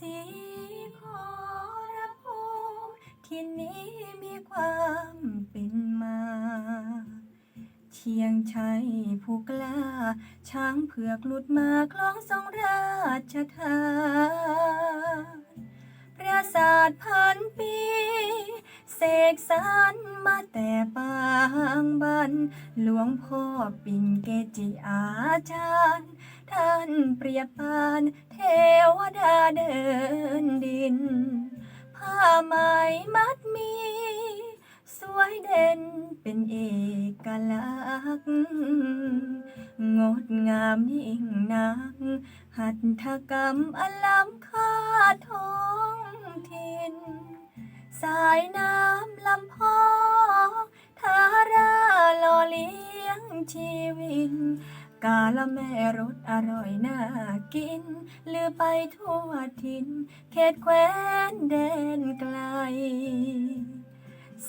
สีขอรับภูมิที่นี้มีความเป็นมา เชียงชัยผู้กล้า ช้างเผือกหลุดมาคล้องทรงราชธาปราสาทพันปี เสกสรรมาแต่ปางบัน หลวงพ่อปิ่นเกจิอาจารย์ ท่านเปรียบปานเทวดาเดินดิน ผ้าไหมมัดมี สวยเด่นเป็นเอกลักษณ์งดงามยิ่งนัก หัตถกรรมอลัมค่าทอง สายน้ำลำพองทาราหล่อเลี้ยงชีวิต กาละแม่รสอร่อยน่ากิน ลือไปทั่วทิน เขตแคว้นแดนไกล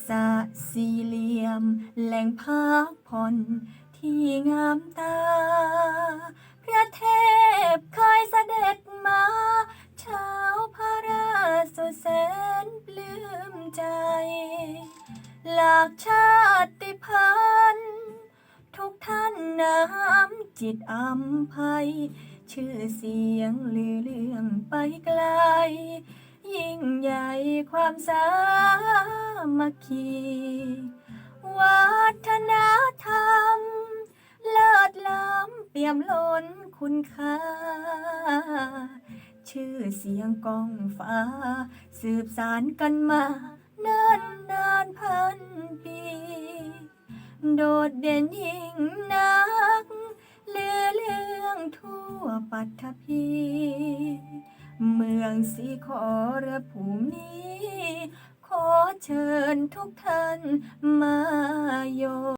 สะสี่เหลี่ยม แหล่งพักผ่อนที่งามตาพระเทพ หลากชาติพันธุ์ทุกท่านน้ำจิตอัมภัย ชื่อเสียงลือเรื่องไปไกล ยิ่งใหญ่ความสามัคคีวัฒนธรรม เลิศล้ำเปี่ยมล้นคุณค่า ชื่อเสียงกองฟ้า สืบสารกันมา เนิ่นนานพันปี โดดเด่นยิ่งนักเลือเรื่องทั่วปัทภีเมืองสีขอระภูมินี้ ขอเชิญทุกท่านมาโย